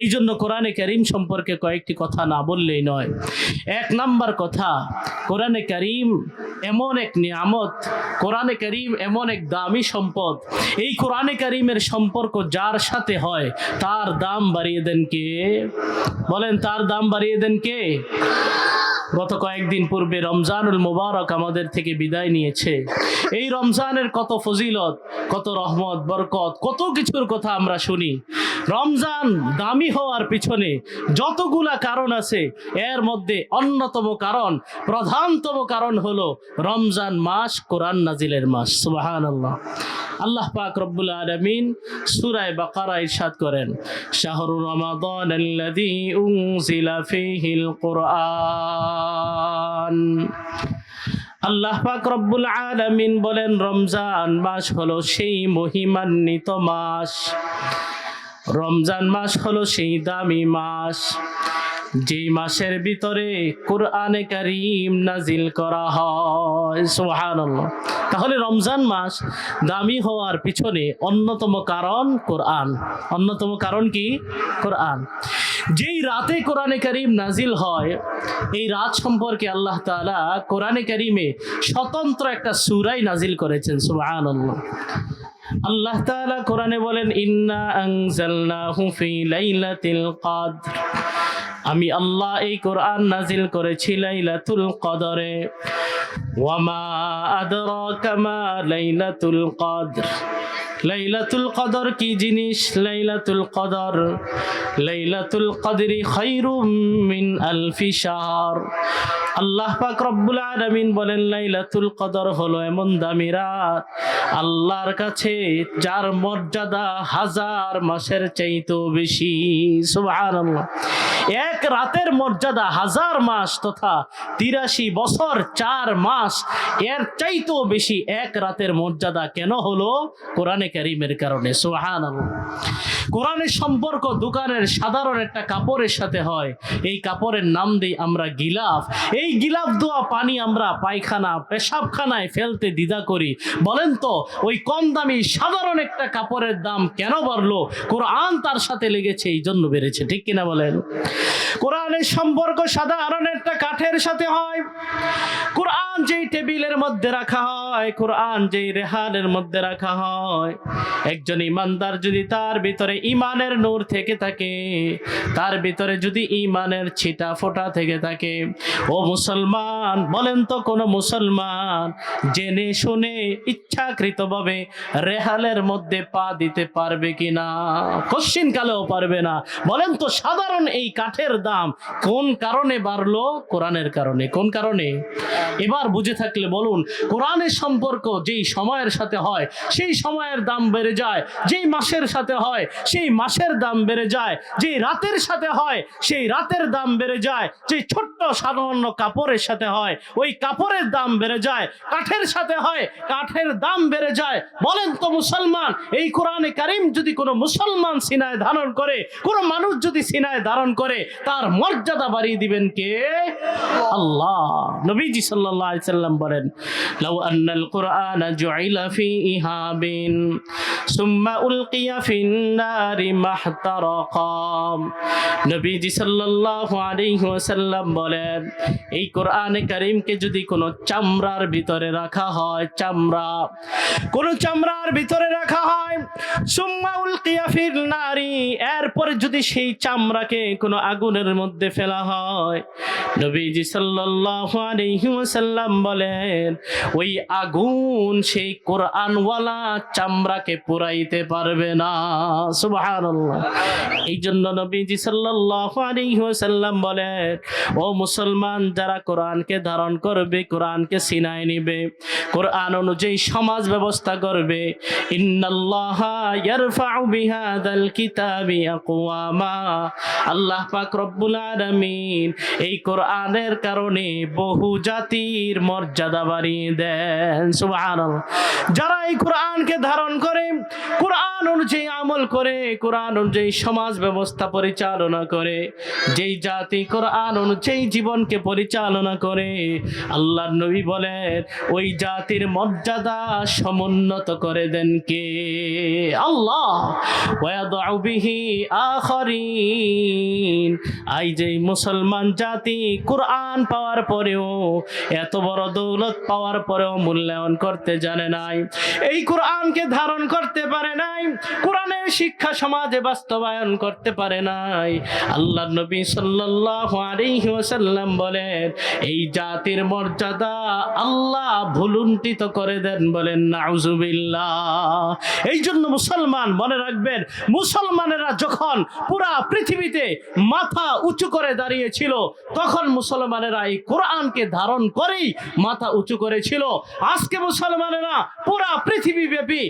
এই জন্য কোরআনে করিম সম্পর্কে কয়েকটি কথা না বললেই নয়। এক নাম্বার কথা, কোরআনে করিম এমন এক নিয়ামত, কোরআনে করিম এমন এক দামি সম্পদ। এই কোরআনে করিমের সম্পর্ক যার সাথে হয়, তার দাম বাড়িয়ে দেন কে? বলেন, তার দাম বাড়িয়ে দেন কে? গত কয়েকদিন পূর্বে রমজানুল মুবারক আমাদের থেকে বিদায় নিয়েছে। এই রমজানের কত ফজিলত, কত রহমত, বরকত, কত কিছুর কথা আমরা শুনি। রমজান দামি হওয়ার পিছনে যতগুলা কারণ আছে, এর মধ্যে অন্যতম কারণ, প্রধানতম কারণ হলো রমজান মাস কোরআন নাজিলের মাস। সুবাহান আল্লাহ আল্লাহ পাক রব্বুল আলামিন সূরায়ে বাকারা ইরশাদ করেন, শাহরু রমাদান আল্লাযী উনজিলা ফীহিল কুরআন। আল্লাহ পাক রব্বুল আলামিন বলেন, রমজান মাস হলো সেই মহিমান্বিত মাস। রমজান মাস হলো সেই দামি মাস। যেই মাসের ভিতরে কোরআনে কারিম নাজিল করা হয়, সুবহানাল্লাহ। তাহলে রমজান মাস দামি হওয়ার পিছনে অন্যতম কারণ কোরআন। অন্যতম কারণ কি? কোরআন। যেই রাতে কোরআনে কারিম নাজিল হয়, এই রাত সম্পর্কে আল্লাহ তাআলা কোরআনে কারিমে স্বতন্ত্র একটা সুরাই নাজিল করেছেন, সুবহানাল্লাহ। আল্লাহ তাআলা কোরআনে বলেন, ইন্না আনজালনাহু ফি লাইলাতিল কদর। আমি আল্লাহ এই কোরআন নাজিল করেছি লাইলাতুল কদরে। ওয়ামা আদরাকা মা লাইলাতুল কদর। লাইলাতুল কদর কি জিনিস? লাইলাতুল কদর। লাইলাতুল কদরি খায়রুম মিন আলফি শাহর। আল্লাহ পাক রব্বুল আলামিন বলেন, লাইলাতুল কদর হলো এমন দামি রাত। আল্লাহর কাছে যার মর্যাদা হাজার মাসের চাইতেও বেশি। সুবহানাল্লাহ। এক রাতের মর্যাদা হাজার মাস তথা তিরাশি বছর চার মাস, এর চাইতেও বেশি এক রাতের মর্যাদা কেন হলো? কোরআনে কারিমের কারণে সোহান কোরআনের সম্পর্ক দোকানের সাধারণ একটা কাপড়ের সাথে হয়। এই কাপড়ের নাম দিই আমরা গিলাফ। এই গিলাফ দোয়া পানি আমরা পায়খানা, পেশাবখানায় ফেলতে দ্বিধা করি। বলেন তো, ওই কম দামি সাধারণ একটা কাপড়ের দাম কেন বাড়লো? কোরআন তার সাথে লেগেছে, এই জন্য বেড়েছে। ঠিক কিনা বলেন? কোরআনের সম্পর্ক সাধারণ একটা কাঠের সাথে হয়। কোরআন যেই টেবিলের মধ্যে রাখা হয়, কোরআন যেই রেহানের মধ্যে রাখা হয় একজন ইমানদার যদি তার ভিতরে ইমানের নূর থেকে থাকে, তার ভিতরে যদি ইমানের ছিটা ফোটা থেকে থাকে, ও মুসলমান, বলেন তো কোন মুসলমান, জেনে শুনে ইচ্ছাকৃতভাবে রেহালের মধ্যে পা দিতে পারবে কিনা? কশ্চিন কালেও পারবে না। বলেন তো সাধারণ এই কাঠের দাম কোন কারণে বাড়লো? কোরআনের কারণে। কোন কারণে? এবার বুঝে থাকলে বলুন, কোরআনের সম্পর্ক যেই সময়ের সাথে হয়, সেই সময়ের দাম বেড়ে যায়, যেই মাসের সাথে হয়, সেই মাসের দাম বেড়ে যায়, যেই রাতের সাথে হয়, সেই রাতের দাম বেড়ে যায় যে ছোট্ট সাধারণ কাপড়ের সাথে হয়, ওই কাপড়ের দাম বেড়ে যায়, কাঠের সাথে হয়, কাঠের দাম বেড়ে যায়। বলেন তো মুসলমান, এই কোরআনে কারিম যদি কোনো মুসলমান সিনায় ধারণ করে, কোনো মানুষ যদি সিনায় ধারণ করে, তার মর্যাদা বাড়িয়ে দিবেন কে? আল্লাহ। নবীজি সাল্লাল্লাহু সাল্লাম বলেন, লাউ আন্নাল কুরআন জুইলা ফি ইহাবিন সুম্মা উলকিয়া ফিন নারি মাহতারাকা নবীজি সাল্লাল্লাহু আলাইহি ওয়াসাল্লাম বলেন, এই কোরআনে কারিমকে যদি কোনো চামড়ার ভিতরে রাখা হয়, চামড়া, কোন চামড়ার ভিতরে রাখা হয়, সুম্মা উলকিয়া ফির নারী এরপরে যদি সেই চামড়াকে কোনো আগুনের মধ্যে ফেলা হয়, নবীজি সাল্লাল্লাহু আলাইহি ওয়াসাল্লাম বলেন, ওই আগুন সেই কোরআনওয়ালা চামড়াকে পুরাইতে পারবে না। সুবহানাল্লাহ। এই জন্য নবীজি ওয়াসাল্লাম বলেন, ও মুসলমান, যারা কোরআনকে ধারণ করবে, কোরআনকে সিনায় নিবে, কোরআন অনুযায়ী সমাজ ব্যবস্থা করবে আল্লাহ এই কোরআনের কারণে বহু জাতির মর্যাদা বাড়িয়ে দেন। সুবহানাল্লাহ। যারা এই কোরআনকে ধারণ করে, কোরআন অনুযায়ী আমল করে, কোরআন অনুযায়ী সমাজ ব্যবস্থা পরিচালনা করে। যেই জাতি কোরআন অনুযায়ী জীবনকে পরিচালনা করে আল্লাহ নবী বলেন, ওই জাতির মর্যাদা সমুন্নত করে দেন কে? আল্লাহ। আই যে মুসলমান জাতি কোরআন পাওয়ার পরেও, এত বড় দৌলত পাওয়ার পরেও মূল্যায়ন করতে জানে নাই। এই কোরআনকে ধারণ করতে পারে নাই। কোরআনের শিক্ষা সমাজে বাস্তবায়ন করতে পারে নাই। আল্লাহ নবী সাল্লাল্লাহু আলাইহি ওয়াসাল্লাম বলেন, এই জাতির মর্যাদা আল্লাহ ভুলুন্টিত করে দেন বলেন, নাউজুবিল্লাহ। এই জন্য মুসলমান মনে রাখবেন, মুসলমানেরা যখন পুরা পৃথিবীতে মাথা উঁচু করে দাঁড়িয়েছিল, তখন মুসলমানেরা এই কোরআনকে ধারণ করেই মাথা উঁচু করেছিল। আজকে মুসলমানেরা পুরা পৃথিবী ব্যাপী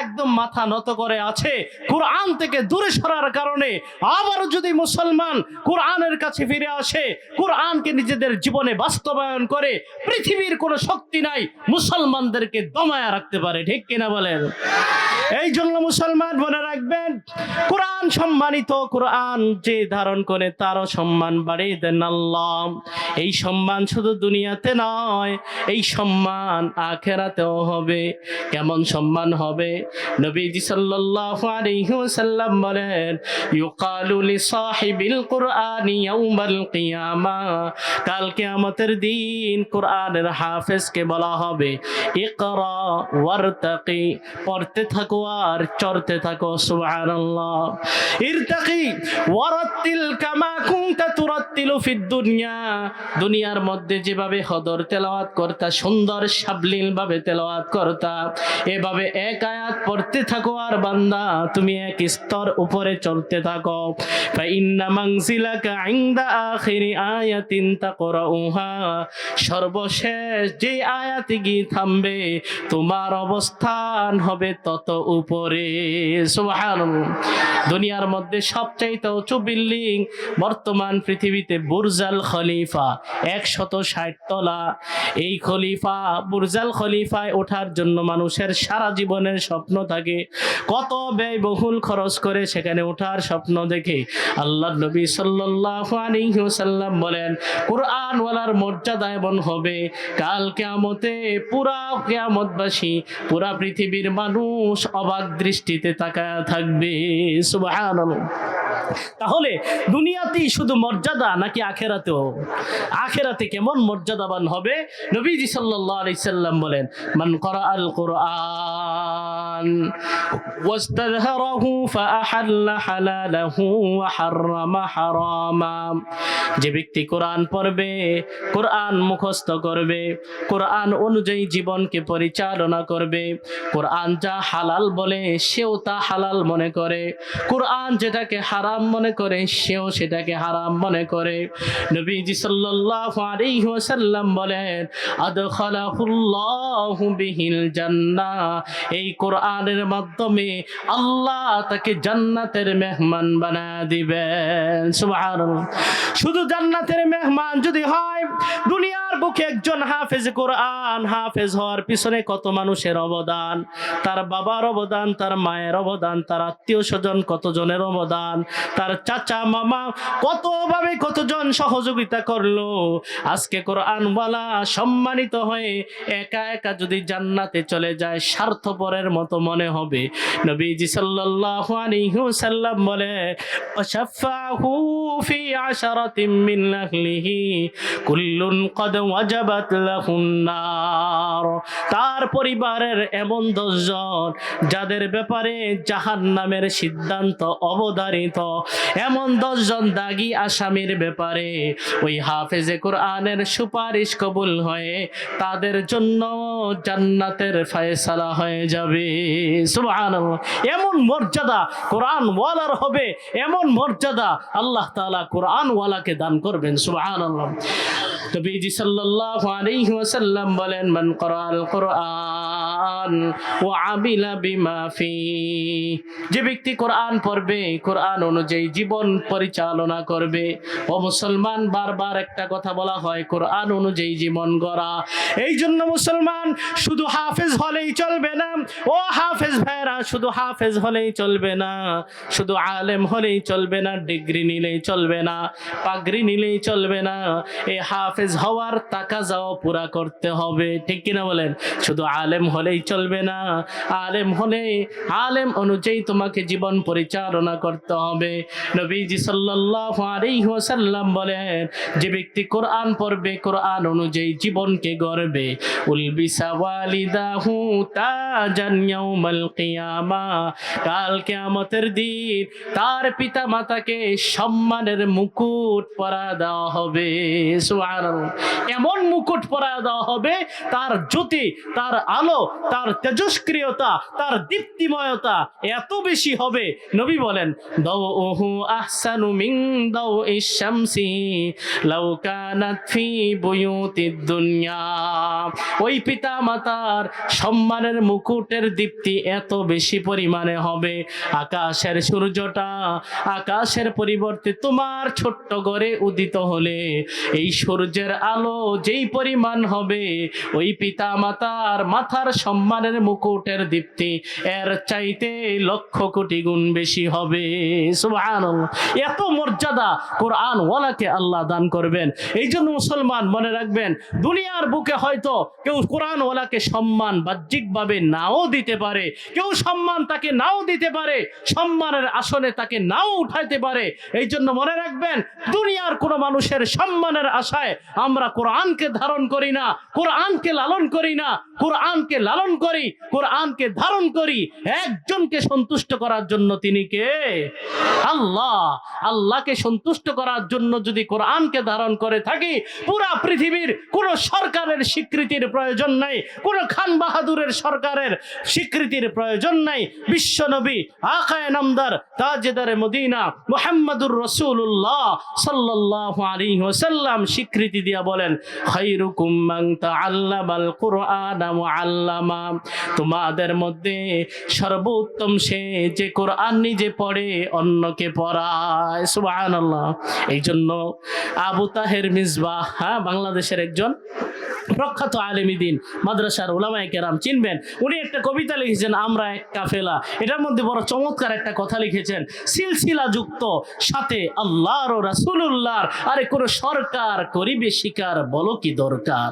একদম মাথা নত করে আছে। কোরআন থেকে দূরে সরার কারণে আবারও যদি মুসলমান কোরআনের কাছে ফিরে আসে, কোরআনকে নিজেদের জীবনে বাস্তবায়ন করে, পৃথিবীর কোনো শক্তি নাই, মুসলমানদেরকে দমায়া রাখতে পারে, ঠিক কিনা বলেন? এই জন্য মুসলমান মনে রাখবেন, কোরআন সম্মানিত, কোরআন যে ধারণ করে তারও সম্মান বাড়িয়ে দেন আল্লাহ। এই সম্মান শুধু দুনিয়াতে নয়, এই সম্মান আখেরাতেও হবে। কেমন সম্মান হবে নবীজি সাল্লাল্লাহু আলাইহি ওয়াসাল্লাম বলেন, ইউকালু লি সাহিবিল কুরআনি ইয়াউমাল কিয়ামা। কাল কিয়ামতের দিন বলা হবে, ইকরা, ওয়ারতাকি। পড়তে থাকো আর চড়তে থাকো, সুবহানাল্লাহ। ইরতাকি, ওয়ারাত্তিল কামা কুনতা ফিদ দুনিয়া। দুনিয়ার মধ্যে যেভাবে হদর তেলাওয়াত করতা, সুন্দর সাবলীল ভাবে তেলাওয়াত করতা, এভাবে এক আয়াত পড়তে থাকো আর বান্দা, তুমি এক স্তর উপরে চলতে থাকো। ফাইন্না মানজিলাকা ইনদা আখিরি সর্বশেষ যে আয়াতে গিয়ে থামবে, তোমার অবস্থান হবে তত উপরে। দুনিয়ার মধ্যে সবচাইতে উঁচু বিল্ডিং বর্তমান পৃথিবীতে বুর্জাল খলিফা, একশত ষাট তলা। এই খলিফা, বুর্জাল খলিফায় ওঠার জন্য মানুষের সারা জীবনের স্বপ্ন থাকে। কত ব্যয়বহুল খরচ করে সেখানে ওঠার স্বপ্ন দেখে আল্লাহ নবী ওয়াসাল্লাম বলেন, কোরআন ওয়ালার মর্যাদা এমন হবে, কাল কিয়ামতে পুরা কিয়ামতবাসী, পুরা পৃথিবীর মানুষ অবাক দৃষ্টিতে তাকায় থাকবে। তাহলে দুনিয়াতেই শুধু মর্যাদা নাকি আখেরাতেও? আখেরাতে কেমন মর্যাদাবান হবে? নবীজি সাল্লাল্লাহু আলাইহি সাল্লাম বলেন, মান করা আল কোরআন واستظهره فأحل حلاله وحرم حراما যে ব্যক্তি কোরআন পড়বে কোরআন মুখস্থ করবে কোরআন অনুযায়ী জীবনকে পরিচালনা করবে কোরআন যা হালাল বলে সেও তা হালাল মনে করে কোরআন যেটাকে হারাম মনে করে সেও সেটাকে হারাম মনে করে নবীজি সাল্লাল্লাহু আলাইহি ওয়াসাল্লাম বলেন আদখালাহুল্লাহু বিহিল জান্নাহ এই কোরআনের মাধ্যমে আল্লাহ তাকে জান্নাতের মেহমান বানা দিবেন। শুধু জান্নাতের মেহমান যদি হয় দুনিয়ার বুকে একজন হাফেজ কোরআন, হাফেজ হওয়ার পিছনে কত মানুষের অবদান? তার বাবার অবদান, তার মায়ের অবদান, তার আত্মীয় স্বজন কতজনের অবদান? তার চাচা, মামা কতভাবে কতজন সহযোগিতা করল? আজকে কোরআনওয়ালা সম্মানিত হয়ে একা একা যদি জান্নাতে চলে যায়, স্বার্থপরের মতো মনে হবে। নবীজি সাল্লাল্লাহু বলে ওয়াশাফাহু ফি আশারাতিন কুল্লুন কদ তার পরিবারের এমন দশজন যাদের ব্যাপারে জাহান্নামের সিদ্ধান্ত অবধারিত, এমন দশজন দাগি আসামির ব্যাপারে ওই হাফেজে কোরআনের সুপারিশ কবুল হয়ে তাদের জন্য জান্নাতের ফয়সালা হয়ে যাবে। সুবহানাল্লাহ। এমন মর্যাদা কোরআন ওয়ালার হবে, এমন মর্যাদা আল্লাহ তাআলা কোরআন ওয়ালাকে দান করবেন। সুবহানাল্লাহ। নবীজি সাল্লাল্লাহু আলাইহি ওয়াসাল্লাম বলেন মান করাল কোরআন ও আমিলা বিমাফি যে ব্যক্তি কোরআন পড়বে, কোরআন অনুযায়ী জীবন পরিচালনা করবে। ও মুসলমান বারবার একটা কথা বলা হয়, কোরআন অনুযায়ী জীবন গড়া। এই জন্য মুসলমান শুধু হাফেজ হলেই চলবে না। ও হাফেজ ভাইরা শুধু হাফেজ হলেই চলবে না। শুধু আলেম হলেই চলবে না, ডিগ্রি নিলেই চলবে না, পাগড়ি নিলেই চলবে না। এ হাফেজ হওয়ার তাকা যাওয়া পুরা করতে হবে। ঠিক কিনা বলেন? শুধু আলেম হলেই চলবে না। আলেম হলে আলেম অনুযায়ী তোমাকে জীবন পরিচালনা করতে হবে। নবীজি সাল্লাল্লাহু আলাইহি ওয়াসাল্লাম বলেন, যে ব্যক্তি কোরআন পড়বে, কোরআন অনুযায়ী জীবনকে গড়বে। তার পিতা মাতাকে সম্মানের মুকুট পরা দেওয়া হবে। এমন মুকুট পরা দেওয়া হবে, তার জ্যোতি, তার আলো, তার তেজস্ক্রিয়তা, তার দীপ্তিময়তা এত বেশি হবে। নবী বলেন দাও ওহু আহসানু মিন দাও ইশামসি লাউ কানাত ফি বুয়ুতিদ দুনিয়া। ওই পিতা মাতার সম্মানের মুকুটের দীপ্তি এত বেশি পরিমাণে হবে। আকাশের সূর্যটা আকাশের পরিবর্তে তোমার ছোট্ট ঘরে উদিত হলে, এই সূর্যের আলো যেই পরিমাণ হবে, ওই পিতা মাতার মাথার সম্মানের মুকুটের দীপ্তি, এর চাইতে লক্ষ কোটি গুণ বেশি হবে। এত মর্যাদা কোরআন ওয়ালাকে আল্লাহ দান করবেন। এই জন্য মুসলমান মনে রাখবেন, দুনিয়ার বুকে হয়তো কেউ কোরআন ওয়ালাকে সম্মান বাহ্যিকভাবে নাও দিতে পারে, কেউ সম্মান তাকে নাও দিতে পারে, সম্মানের আসনে তাকে নাও উঠাইতে পারে। এই জন্য মনে রাখবেন, দুনিয়ার কোনো মানুষের সম্মানের আশায় আমরা কোরআনকে ধারণ করি না, কোরআনকে লালন করি না, কোরআনকে লালন করি, কোরআনকে ধারণ করি, একজনকে সন্তুষ্ট করার জন্য তিনি কে? আল্লাহ। আল্লাহকে সন্তুষ্ট করার জন্য যদি কোরআনকে ধারণ করে থাকি, পুরা পৃথিবীর কোন সরকারের স্বীকৃতির প্রয়োজন নাই, কোন খান বাহাদুরের সরকারের স্বীকৃতির প্রয়োজন নাই। বিশ্ব নবী আকায় নামদার তাজেদারে মদিনা মুহাম্মাদুর রসুল্লাহ সাল্লাল্লাহু আলাইহি ওয়াসাল্লাম স্বীকৃতি দিয়া বলেন, খায়রুকুম তাআল্লামাল কুরআন ওয়া আল্লামা তোমাদের মধ্যে সর্বোত্তম সে যে কোরআন নিজে পড়ে, অন্যকে পড়ায়। সুবহানাল্লাহ। এই জন্য আবু তাহের মিসবাহ হ্যাঁ বাংলাদেশের একজন প্রখ্যাত আলেমী দিন মাদ্রাসার ওলামায় কেরাম, চিনবেন? উনি একটা কবিতা লিখেছেন, আমরা এক কাফেলা। এটার মধ্যে বড় চমৎকার একটা কথা লিখেছেন সিলসিলা যুক্ত সাথে আল্লাহর ও রাসূলুল্লাহর, আরে কোনো সরকার করিবে শিকার বলো কি দরকার?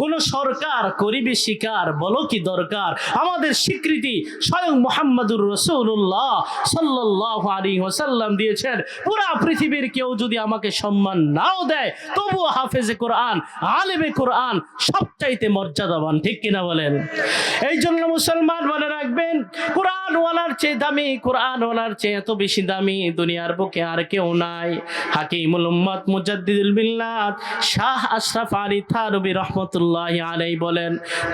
কোন সরকার করিবে শিকার বলো কি দরকার? আমাদের স্বীকৃতি স্বয়ং মোহাম্মদুর রসুল্লাহ সাল্লাহ আলী ওসাল্লাম দিয়েছেন। পুরা পৃথিবীর কেউ যদি আমাকে সম্মান নাও দেয়, তবুও হাফেজে কোরআন, আলেমে কোরআন সবচাইতে মর্যাদাবান, ঠিক কিনা বলেন? এই জন্য মুসলমান মনে রাখবেন কোরআন ওয়ালার চেয়ে দামি কোরআন ওয়ালার চেয়ে এত বেশি দামি দুনিয়ার বুকে আর কেউ নাই। হাকিমুল উম্মত মুজাদ্দিদুল মিল্লাত শাহ আশরাফ আলী থানবী রহমতুল্লাহ আলাই বলেন,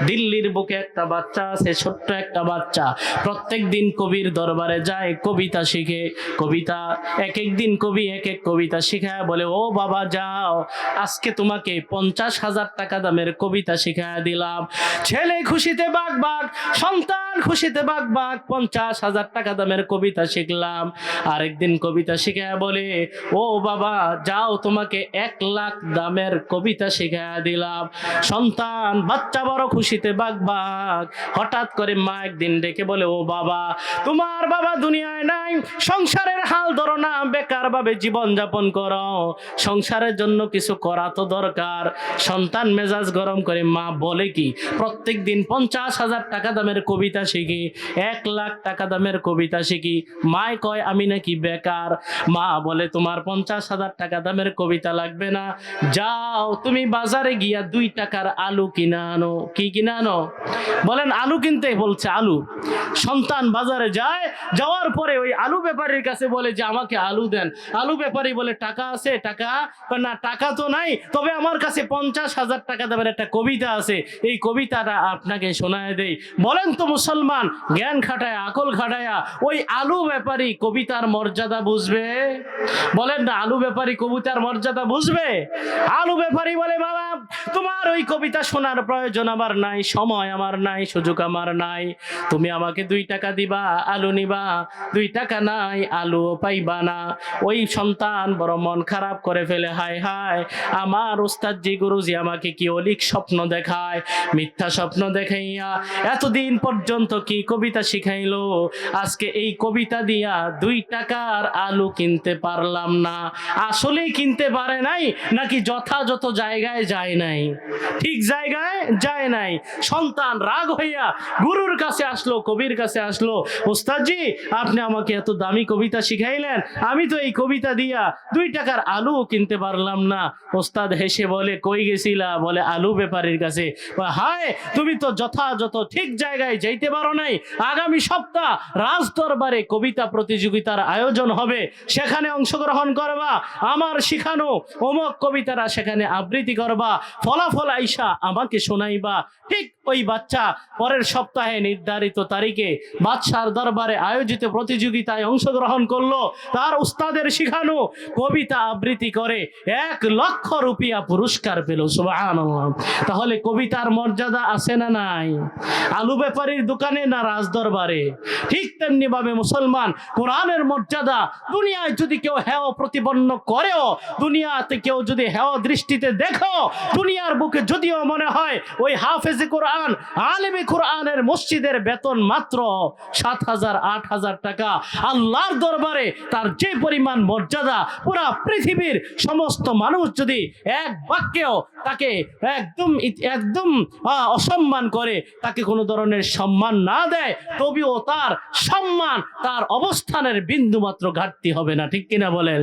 দিল্লির বুকে একটা বাচ্চা আছে, ছোট্ট একটা বাচ্চা। প্রত্যেক দিন কবির দরবারে যায়, কবিতা শিখে। কবিতা, এক এক দিন কবি এক এক কবিতা শিখায়, বলে, ও বাবা, যাও। আজকে তোমাকে পঞ্চাশ হাজার টাকা দামের কবিতা শিখায় দিলাম। ছেলে খুশিতে বাঘ বাঘ, সন্তান খুশিতে বাঘ বাঘ, পঞ্চাশ হাজার টাকা দামের কবিতা শিখলাম। আরেকদিন কবিতা শিখায় বলে, ও বাবা, যাও, তোমাকে এক লাখ দামের কবিতা শিখায় দিলাম। সন্তান, বাচ্চা বড় খুশিতে বাঘ বাঘ হঠাৎ করে মা একদিন ডেকে বলে, ও বাবা, তোমার বাবা দুনিয়ায় নাই। সংসারের হাল ধরো না বেকার ভাবে জীবন যাপন করো। সংসারের জন্য কিছু করা তো দরকার। সন্তান মেজাজ গরম করে মা বলে কি প্রত্যেক দিন পঞ্চাশ হাজার টাকা দামের কবিতা শিখি, এক লাখ টাকা দামের কবিতা শিখি। মায় কয়, আমি নাকি বেকার। মা বলে, তোমার পঞ্চাশ হাজার টাকা দামের কবিতা লাগবে না। যাও, তুমি বাজারে গিয়া দুই টাকার আলু কিনা আনো। কি কিনা আনো? বলেন, আলু কিনতে বলছে, আলু। সন্তান বাজারে যায়, যাওয়ার পরে ওই আলু ব্যাপারীর কাছে বলে যে, আমাকে আলু দেন। আলু ব্যাপারী বলে, টাকা আছে, টাকা। না, টাকা তো নাই, তবে আমার কাছে পঞ্চাশ হাজার টাকা দেবেন একটা কবিতা আছে। এই কবিতাটা আপনাকে শোনায় দেই। বলেন তো মুসলমান, জ্ঞান খাটায়, আকল খাটায়া, ওই আলু ব্যাপারী কবিতার মর্যাদা বুঝবে? বলেন না, আলু ব্যাপারী কবিতার মর্যাদা বুঝবে? আলু ব্যাপারী বলে, বাবা, তোমার ওই কবিতা শোনার প্রয়োজন আমার নাই, সময় আমার নাই, সুযোগ আমার নাই। তুমি আমাকে দুই টাকা দিবা, আলু নিবা। দুই টাকা নাই, আলু পাইবা না। ওই সন্তান বড় মন খারাপ করে ফেলে, হায় হায়। আমার উস্তাদজি গুরুজি আমাকে কি অলিক স্বপ্ন দেখায়, মিথ্যা স্বপ্ন দেখাইয়া এতদিন পর্যন্ত কি কবিতা শিখাইলো? আজকে এই কবিতা দিয়া দুই টাকার আলু কিনতে পারলাম না। আসলেই কিনতে পারে নাই, নাকি যথাযথ জায়গায় যায় নাই? ঠিক জায়গায় যায় নাই। সন্তান রাগ হইয়া গুরুর কাছে আসলো, কবির কাছে আসলো, ওস্তাদজি, আপনি আমাকে এত দামি কবিতা শিখাইলেন। আমি তো এই কবিতা দিয়া দুই টাকার আলু কিনতে পারলাম না। ওস্তাদ হেসে বলে, কই গেছিলা? বলে, আলু ব্যাপারীর কাছে। হায়, তুমি তো যথাযথ ঠিক জায়গায় যাইতে পারো নাই। আগামী সপ্তাহ রাজ দরবারে কবিতা প্রতিযোগিতার আয়োজন হবে। সেখানে অংশগ্রহণ করবা। আমার শিখানো অমক কবিতারা সেখানে আবৃত্তি করবা। ফলাফল আইসা আমাকে শোনাইবা। ঠিক ওই বাচ্চা পরের সপ্তাহে নির্ধারিত তারিখে বাদশার দরবারে আয়োজিত প্রতিযোগিতায় অংশগ্রহণ করল। তার উস্তাদের শিখানো কবিতা আবৃত্তি করে এক লক্ষ রুপিয়া পুরস্কার পেল, সুবহানাল্লাহ। তাহলে কবিতার মর্যাদা আছে না নাই? আলু ব্যাপারীর দোকানে না রাজ দরবারে? ঠিক তেমনি ভাবে মুসলমান, কোরআনের মর্যাদা দুনিয়ায় যদি কেউ হেয় প্রতিপন্ন করেও, দুনিয়াতে কেউ যদি হেয় দৃষ্টিতে দেখো, দুনিয়ার বুকে যদিও মনে হয় ওই হাফেজে কোরআন আলেমে কোরআনের মসজিদের বেতন মাত্র সাত হাজার, আট হাজার টাকা। আল্লাহর দরবারে তার যে পরিমাণ মর্যাদা, পুরা পৃথিবীর সমস্ত মানুষ যদি এক বাক্যেও তাকে একদম একদম অসম্মান করে, তাকে কোনো ধরনের সম্মান না দেয়, তবেও তার সম্মান, তার অবস্থানের বিন্দু মাত্র ঘাটতি হবে না। ঠিক কিনা বলেন?